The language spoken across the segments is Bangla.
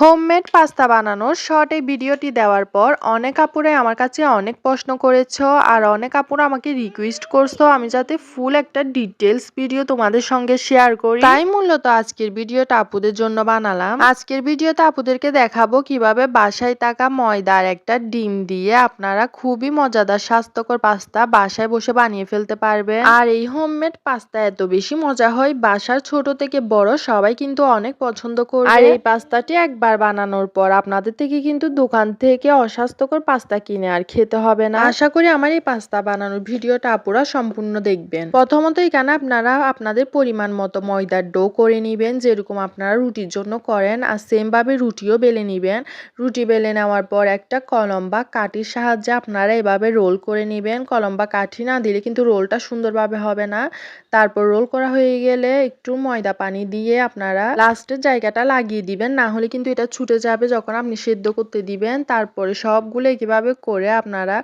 হোমমেড পাস্তা বানানোর শর্ট এই ভিডিওটি দেওয়ার পর অনেক আপুরে আমার কাছে অনেক প্রশ্ন করেছ আর অনেক আপুরা আমাকে রিকোয়েস্ট করছ আমি যাতে ফুল একটা ডিটেলস ভিডিও তোমাদের সঙ্গে শেয়ার করি। তাই মূলত আজকের ভিডিওটা আপুদের জন্য বানালাম। আজকের ভিডিওতে আপুদেরকে দেখাবো কীভাবে বাসায় থাকা ময়দার একটা ডিম দিয়ে আপনারা খুবই মজাদার স্বাস্থ্যকর পাস্তা বাসায় বসে বানিয়ে ফেলতে পারবেন আর এই হোমমেড পাস্তা এত বেশি মজা হয়, বাসার ছোট থেকে বড় সবাই কিন্তু অনেক পছন্দ করে আর এই পাস্তাটি একবার বানানোর পর আপনাদের থেকে কিন্তু দোকান থেকে অস্বাস্থ্যকর পাস্তা কিনে আর খেতে হবে না। আশা করি আমার এই পাস্তা বানানোর ভিডিওটা আপুরা সম্পূর্ণ দেখবেন। প্রথমত এখানে আপনারা আপনাদের পরিমাণ মতো ময়দার ডো করে নেবেন, যেরকম আপনারা রুটির জন্য করেন, আর সেম ভাবে রুটিও বেলে নেবেন। রুটি বেলে নেওয়ার পর একটা কলম বা কাঠির সাহায্যে আপনারা এভাবে রোল করে নেবেন। কলম বা কাঠি না দিলে কিন্তু রোলটা সুন্দরভাবে হবে না। তারপর রোল করা হয়ে গেলে একটু ময়দা পানি দিয়ে আপনারা লাস্টের জায়গাটা লাগিয়ে দিবেন। না হলে কিন্তু এটা ছুটে যাবে যখন আপনি সেদ্ধ করতে দিবেন তারপরে সবগুলো কীভাবে করে আপনারা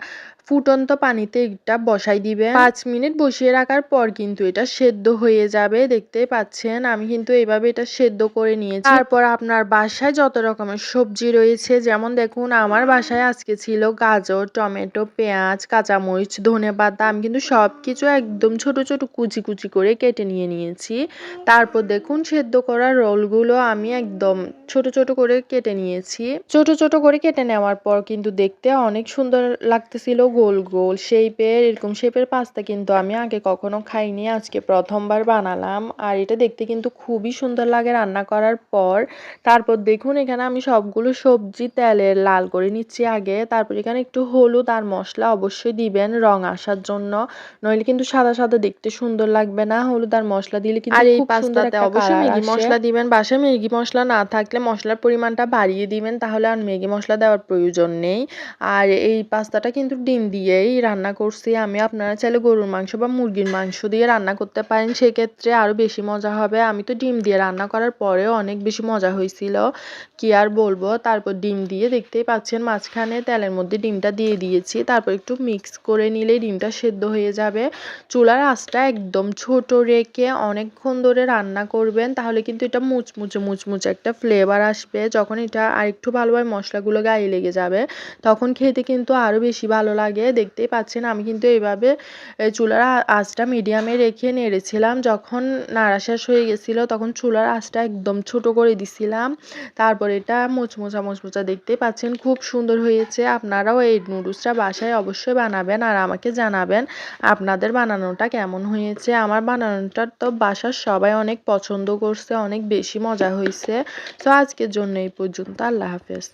ফুটন্ত পানিতে এটা বসাই দিবেন পাঁচ মিনিট বসিয়ে রাখার পর কিন্তু এটা সেদ্ধ হয়ে যাবে দেখতেই পাচ্ছেন? আমি কিন্তু এইভাবে এটা সেদ্ধ করে নিয়েছি। তারপর আপনার বাসায় যত রকমের সবজি রয়েছে, যেমন দেখুন, আমার বাসায় আজকে ছিল গাজর, টমেটো, পেঁয়াজ, কাঁচামরিচ, ধনে পাতা, আমি কিন্তু সব কিছু একদম ছোট ছোট কুচি কুচি করে কেটে নিয়ে নিয়েছি। তারপর দেখুন, সেদ্ধ করা রোলগুলো আমি একদম ছোট ছোট করে কেটে নিয়েছি। ছোট ছোট করে কেটে নেওয়ার পর কিন্তু দেখতে অনেক সুন্দর লাগতেছিল গোল গোল শেপের এরকম শেপের পাস্তা কিন্তু আমি আগে কখনো খাইনি। আজকে প্রথমবার বানালাম আর এটা দেখতে কিন্তু খুবই সুন্দর লাগে রান্না করার পর। তারপর দেখুন এখানে আমি সবগুলো সবজি তেলের লাল করে নিচ্ছি আগে। তারপর এখানে একটু হলুদ আর মশলা অবশ্যই দিবেন রং আসার জন্য। নইলে কিন্তু সাদা সাদা দেখতে সুন্দর লাগবে না। হলুদ আর মশলা দিলে কিন্তু আর এই পাস্তাতে অবশ্যই ম্যাগি মশলা দিবেন। বাসায় ম্যাগি মশলা না থাকলে মশলার পরিমাণটা বাড়িয়ে দিবেন তাহলে আর ম্যাগি মশলা দেওয়ার প্রয়োজন নেই। আর এই পাস্তাটা কিন্তু ডিম দিয়েই রান্না করছি। আমি আপনারা চাইলে গরুর মাংস বা মুরগির মাংস দিয়ে রান্না করতে পারেন। সেক্ষেত্রে আরও বেশি মজা হবে। আমি তো ডিম দিয়ে রান্না করার পরেও অনেক বেশি মজা হয়েছিল। কি আর বলব? তারপর ডিম দিয়ে দেখতেই পাচ্ছেন মাঝখানে তেলের মধ্যে ডিমটা দিয়ে দিয়েছি। তারপর একটু মিক্স করে নিলেই ডিমটা সেদ্ধ হয়ে যাবে। চুলার আঁচটা একদম ছোট রেখে অনেকক্ষণ ধরে রান্না করবেন, তাহলে কিন্তু এটা মুচমুচে মুচমুচে একটা ফ্লেভার আসবে। যখন এটা আরেকটু ভালোভাবে মশলাগুলো গায়ে লেগে যাবে, তখন খেতে কিন্তু আরও বেশি ভালো লাগে দেখতেই পাচ্ছেন, আমি কিন্তু এইভাবে চুলার আঁচটা মিডিয়ামে রেখে নেড়েছিলাম। যখন নাড়া শেষ হয়ে গেছিল, তখন চুলার আঁচটা একদম ছোট করে দিছিলাম। তারপর এটা মোচমোচা মোচমোচা দেখতেই পাচ্ছেন, খুব সুন্দর হয়েছে। আপনারাও এই নুডলসটা বাসায় অবশ্যই বানাবেন আর আমাকে জানাবেন আপনাদের বানানোটা কেমন হয়েছে। আমার বানানোটা তো বাসার সবাই অনেক পছন্দ করছে, অনেক বেশি মজা হয়েছে। তো আজকের জন্য এই পর্যন্ত, আল্লাহ হাফেজ।